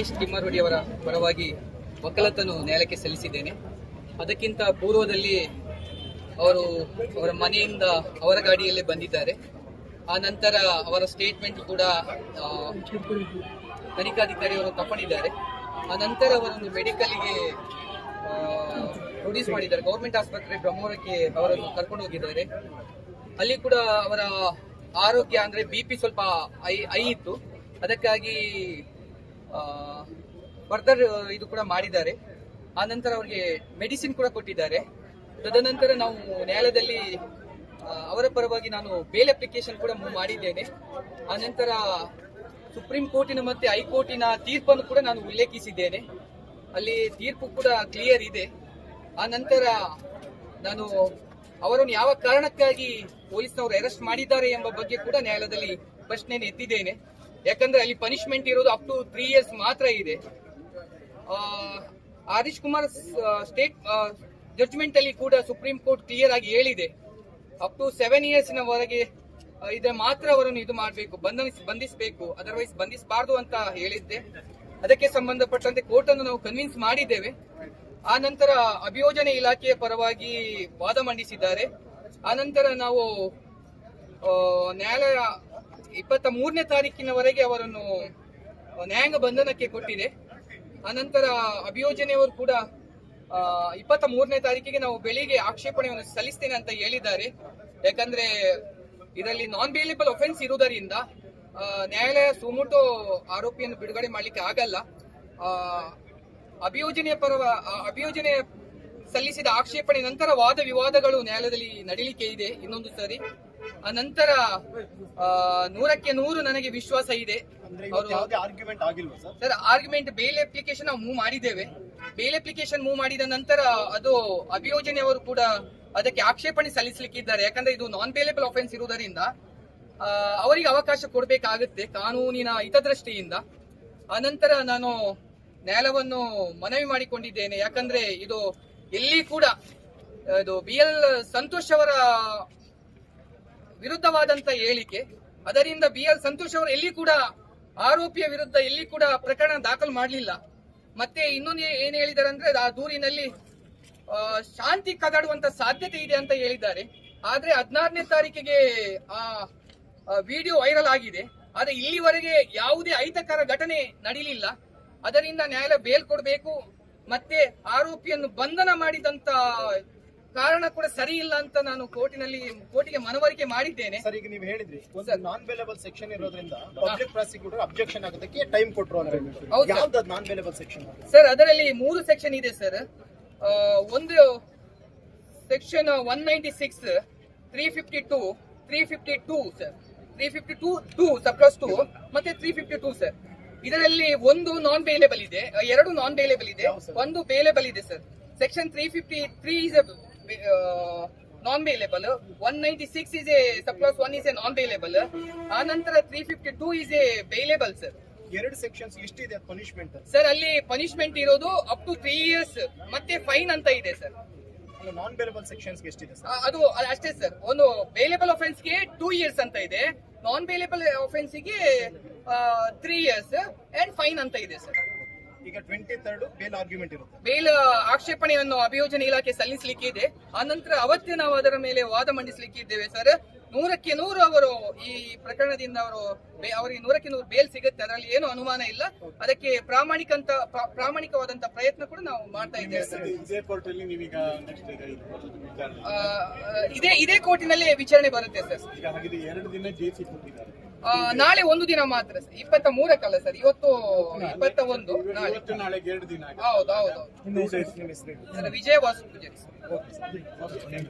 ಗಣೇಶ್ ತಿಮ್ಮರೊಡಿಯವರ ಪರವಾಗಿ ವಕಾಲತ್ತನ್ನು ನ್ಯಾಯಾಲಯಕ್ಕೆ ಸಲ್ಲಿಸಿದ್ದೇನೆ. ಅದಕ್ಕಿಂತ ಪೂರ್ವದಲ್ಲಿ ಅವರು ಅವರ ಮನೆಯಿಂದ ಅವರ ಗಾಡಿಯಲ್ಲೇ ಬಂದಿದ್ದಾರೆ. ಆ ನಂತರ ಅವರ ಸ್ಟೇಟ್ಮೆಂಟ್ ಕೂಡ ತನಿಖಾಧಿಕಾರಿಯವರು ತಗೊಂಡಿದ್ದಾರೆ ಆ ನಂತರ ಅವರನ್ನು ಮೆಡಿಕಲ್ಗೆ ಪ್ರೊಡ್ಯೂಸ್ ಮಾಡಿದ್ದಾರೆ. ಗೌರ್ಮೆಂಟ್ ಆಸ್ಪತ್ರೆ ಬ್ರಹ್ಮವರಕ್ಕೆ ಅವರನ್ನು ಕರ್ಕೊಂಡು ಹೋಗಿದ್ದಾರೆ. ಅಲ್ಲಿ ಕೂಡ ಅವರ ಆರೋಗ್ಯ ಅಂದ್ರೆ ಬಿ ಪಿ ಸ್ವಲ್ಪ ಐ ಐ ಇತ್ತು. ಅದಕ್ಕಾಗಿ ಫರ್ದರ್ ಇದು ಕೂಡ ಮಾಡಿದ್ದಾರೆ. ಆ ನಂತರ ಅವರಿಗೆ ಮೆಡಿಸಿನ್ ಕೂಡ ಕೊಟ್ಟಿದ್ದಾರೆ. ತದನಂತರ ನಾವು ನ್ಯಾಯಾಲಯದಲ್ಲಿ ಅವರ ಪರವಾಗಿ ನಾನು ಬೇಲ್ ಅಪ್ಲಿಕೇಶನ್ ಕೂಡ ಮೂವ್ ಮಾಡಿದ್ದೇನೆ. ಆ ನಂತರ ಸುಪ್ರೀಂ ಕೋರ್ಟಿನ ಮತ್ತೆ ಹೈಕೋರ್ಟಿನ ತೀರ್ಪನ್ನು ಕೂಡ ನಾನು ಉಲ್ಲೇಖಿಸಿದ್ದೇನೆ. ಅಲ್ಲಿ ತೀರ್ಪು ಕೂಡ ಕ್ಲಿಯರ್ ಇದೆ. ಆ ನಂತರ ನಾನು ಅವರನ್ನು ಯಾವ ಕಾರಣಕ್ಕಾಗಿ ಪೊಲೀಸ್ನವರು ಅರೆಸ್ಟ್ ಮಾಡಿದ್ದಾರೆ ಎಂಬ ಬಗ್ಗೆ ಕೂಡ ನ್ಯಾಯಾಲಯದಲ್ಲಿ ಪ್ರಶ್ನೆಯನ್ನು ಎತ್ತಿದ್ದೇನೆ. ಯಾಕಂದ್ರೆ ಅಲ್ಲಿ ಪನಿಷ್ಮೆಂಟ್ ಇರೋದು ಅಪ್ ಟು ತ್ರೀ ಇಯರ್ಸ್ ಮಾತ್ರ ಇದೆ. ಹರೀಶ್ ಕುಮಾರ್ ಸ್ಟೇಟ್ ಜಡ್ಜ್ಮೆಂಟ್ ಅಲ್ಲಿ ಕೂಡ ಸುಪ್ರೀಂ ಕೋರ್ಟ್ ಕ್ಲಿಯರ್ ಆಗಿ ಹೇಳಿದೆ. ಅಪ್ ಟು ಸೆವೆನ್ ಇಯರ್ಸ್ ವರೆಗೆ ಇದ್ರೆ ಮಾತ್ರ ಅವರನ್ನು ಇದು ಮಾಡಬೇಕು ಬಂಧಿಸ್ ಬಂಧಿಸಬೇಕು ಅದರ್ವೈಸ್ ಬಂಧಿಸಬಾರ್ದು ಅಂತ ಹೇಳಿದ್ದೆ. ಅದಕ್ಕೆ ಸಂಬಂಧಪಟ್ಟಂತೆ ಕೋರ್ಟ್ ಅನ್ನು ನಾವು ಕನ್ವಿನ್ಸ್ ಮಾಡಿದ್ದೇವೆ. ಆ ನಂತರ ಅಭಿಯೋಜನೆ ಇಲಾಖೆಯ ಪರವಾಗಿ ವಾದ ಮಂಡಿಸಿದ್ದಾರೆ. ಆ ನಂತರ ನಾವು ನ್ಯಾಯಾಲಯ ಇಪ್ಪತ್ತ ಮೂರನೇ ತಾರೀಕಿನವರೆಗೆ ಅವರನ್ನು ನ್ಯಾಯಾಂಗ ಬಂಧನಕ್ಕೆ ಕೊಟ್ಟಿದೆ. ಅನಂತರ ಅಭಿಯೋಜನೆಯವರು ಕೂಡ ಇಪ್ಪತ್ತ ಮೂರನೇ ತಾರೀಕಿಗೆ ನಾವು ಬೆಳಿಗ್ಗೆ ಆಕ್ಷೇಪಣೆಯನ್ನು ಸಲ್ಲಿಸ್ತೇನೆ ಅಂತ ಹೇಳಿದ್ದಾರೆ. ಯಾಕಂದ್ರೆ ಇದರಲ್ಲಿ ನಾನ್ ಬೇಲೇಬಲ್ ಒಫೆನ್ಸ್ ಇರುವುದರಿಂದ ನ್ಯಾಯಾಲಯ ಸುಮುಟು ಆರೋಪಿಯನ್ನು ಬಿಡುಗಡೆ ಮಾಡ್ಲಿಕ್ಕೆ ಆಗಲ್ಲ. ಅಭಿಯೋಜನೆಯ ಪರ ಅಭಿಯೋಜನೆ ಸಲ್ಲಿಸಿದ ಆಕ್ಷೇಪಣೆ ನಂತರ ವಾದ ವಿವಾದಗಳು ನ್ಯಾಯಾಲಯದಲ್ಲಿ ನಡೀಲಿಕ್ಕೆ ಇದೆ ಇನ್ನೊಂದು ಸರಿ. ಆ ನಂತರ ಆ, ನೂರಕ್ಕೆ ನೂರು ನನಗೆ ವಿಶ್ವಾಸ ಇದೆ. ಅವರು ಸರ್? ಆರ್ಗ್ಯುಮೆಂಟ್ ಬೇಲ್ ಅಪ್ಲಿಕೇಶನ್ ನಾವು ಮೂವ್ ಮಾಡಿದ್ದೇವೆ. ಬೇಲ್ ಅಪ್ಲಿಕೇಶನ್ ಮೂವ್ ಮಾಡಿದ ನಂತರ ಅದು ಅಭಿಯೋಜನೆಯವರು ಕೂಡ ಅದಕ್ಕೆ ಆಕ್ಷೇಪಣೆ ಸಲ್ಲಿಸಲಿಕ್ಕಿದ್ದಾರೆ. ಯಾಕಂದ್ರೆ ಇದು ನಾನ್ ಬೇಲೇಬಲ್ ಅಫೆನ್ಸ್ ಇರುವುದರಿಂದ ಅವರಿಗೆ ಅವಕಾಶ ಕೊಡಬೇಕಾಗುತ್ತೆ ಕಾನೂನಿನ ಹಿತದೃಷ್ಟಿಯಿಂದ. ಅನಂತರ ನಾನು ನ್ಯಾಯಾಲಯವನ್ನು ಮನವಿ ಮಾಡಿಕೊಂಡಿದ್ದೇನೆ. ಯಾಕಂದ್ರೆ ಇದು ಎಲ್ಲಿ ಕೂಡ ಇದು ಬಿ ಎಲ್ ಸಂತೋಷ್ ಅವರ ವಿರುದ್ಧವಾದಂತ ಹೇಳಿಕೆ. ಅದರಿಂದ ಬಿ ಎಲ್ ಸಂತೋಷ್ ಅವರು ಎಲ್ಲಿ ಕೂಡ ಆರೋಪಿಯ ವಿರುದ್ಧ ಎಲ್ಲಿ ಕೂಡ ಪ್ರಕರಣ ದಾಖಲು ಮಾಡಲಿಲ್ಲ. ಮತ್ತೆ ಇನ್ನೊಂದು ಏನ್ ಹೇಳಿದ್ದಾರೆ ಅಂದ್ರೆ ಆ ದೂರಿನಲ್ಲಿ ಶಾಂತಿ ಕದಡುವಂತ ಸಾಧ್ಯತೆ ಇದೆ ಅಂತ ಹೇಳಿದ್ದಾರೆ. ಆದ್ರೆ ಹದಿನಾರನೇ ತಾರೀಕಿಗೆ ಆ ವಿಡಿಯೋ ವೈರಲ್ ಆಗಿದೆ. ಆದ್ರೆ ಇಲ್ಲಿವರೆಗೆ ಯಾವುದೇ ಅಹಿತಕರ ಘಟನೆ ನಡೀಲಿಲ್ಲ. ಅದರಿಂದ ನ್ಯಾಯಾಲಯ ಬೇಲ್ ಕೊಡಬೇಕು. ಮತ್ತೆ ಆರೋಪಿಯನ್ನು ಬಂಧನ ಮಾಡಿದಂತ ಕಾರಣ ಕೂಡ ಸರಿ ಇಲ್ಲ ಅಂತ ನಾನು ಕೋರ್ಟಿನಲ್ಲಿ ಕೋರ್ಟಿಗೆ ಮನವರಿಕೆ ಮಾಡಿದ್ದೇನೆ. ಸರ್ ಈಗ ನೀವು ಹೇಳಿದ್ರಿ ಒಂದು ನಾನ್ ವೇಲೇಬಲ್ ಸೆಕ್ಷನ್ ಇರೋದ್ರಿಂದ ಪಬ್ಲಿಕ್ ಪ್ರಾಸಿಕ್ಯೂಟರ್ ಅಬ್ಜೆಕ್ಷನ್ ಆಗೋದಕ್ಕೆ ಟೈಮ್ ಕೊಟ್ಟರು. ಯಾವ್ದು ನಾನ್ ವೇಲೇಬಲ್ ಸೆಕ್ಷನ್ ಸರ್. ಅದರಲ್ಲಿ ಮೂರು ಸೆಕ್ಷನ್ ಇದೆ ಸರ್. ಒಂದು section one ninety six three fifty two three fifty two sir. Three fifty two two surplus two ಮತ್ತೆ ತ್ರೀ ಫಿಫ್ಟಿ ಟೂ ಸರ್. ಇದರಲ್ಲಿ ಒಂದು ನಾನ್ ಬೇಲೇಬಲ್ ಇದೆ ಎರಡು ನಾನ್ ಬೇಲೇಬಲ್ ಇದೆ ಒಂದು ಬೇಲೇಬಲ್ ಇದೆ sir. Section three fifty three is non bailable one ninety six is a surplus one is a non bailable ಆ ನಂತರ three fifty two is a bailable sir ಎರಡು ಸೆಕ್ಷನ್ಸ್ ಎಷ್ಟಿದೆ ಪನಿಷ್ಮೆಂಟ್ ಸರ್ ಅಲ್ಲಿ punishment ಇರೋದು up to three years ಮತ್ತೆ fine ಅಂತ ಇದೆ sir ನಾನ್ bailable sections ಎಷ್ಟಿದೆ ಅದು ಅಷ್ಟೇ ಸರ್ ಒಂದು ಬೇಲೇಬಲ್ಗೆ ಟೂ ಇಯರ್ಸ್ ಅಂತ ಇದೆ. ನಾನ್ ಬೇಲೇಬಲ್ಗೆ ತ್ರೀ ಇಯರ್ಸ್ ಅಂಡ್ ಫೈನ್ ಅಂತ ಇದೆ ಸರ್ ಈಗ ಟ್ವೆಂಟಿ ತರ್ಡ್ ಬೇಲ್ ಆರ್ಗ್ಯುಮೆಂಟ್ ಇರುತ್ತೆ. ಬೇಲ್ ಆಕ್ಷೇಪಣೆಯನ್ನು ಅಭಿಯೋಜನೆ ಇಲಾಖೆ ಸಲ್ಲಿಸಲಿಕ್ಕೆ ಇದೆ. ಆನಂತರ ಅವತ್ತೇ ನಾವು ಅದರ ಮೇಲೆ ವಾದ ಮಂಡಿಸಲಿಕ್ಕೆ ಇದ್ದೇವೆ. ಸರ್ ನೂರಕ್ಕೆ ನೂರು ಅವರು ಈ ಪ್ರಕರಣದಿಂದ ಅವರು ಬೇ- ಅವರಿಗೆ ನೂರಕ್ಕೆ ನೂರು ಬೇಲ್ ಸಿಗುತ್ತೆ. ಅದರಲ್ಲಿ ಏನು ಅನುಮಾನ ಇಲ್ಲ. ಅದಕ್ಕೆ ಪ್ರಾಮಾಣಿಕಂತ ಪ್ರಾಮಾಣಿಕವಾದಂತಹ ಪ್ರಾಮಾಣಿಕವಾದಂತ ಪ್ರಯತ್ನ ಕೂಡ ನಾವು ಮಾಡ್ತಾ ಇದ್ದೇವೆ ಸರ್ ಇದೇ ಇದು ಕೋರ್ಟಿನಲ್ಲಿ ವಿಚಾರಣೆ ಬರುತ್ತೆ ಸರ್ ಎರಡು ದಿನ ಜೇಸಿ ಕೊಟ್ಟಿದ್ದಾರೆ. ಆ, ನಾಳೆ ಒಂದು ದಿನ ಮಾತ್ರ ಸರ್. ಇಪ್ಪತ್ತ ಮೂರಕ್ಕಲ್ಲ ಸರ್. ಇವತ್ತು ಇಪ್ಪತ್ತ ಒಂದು ಆಗಿದೆ. ಹೌದು. Sir Vijaya Vasu Poojari okay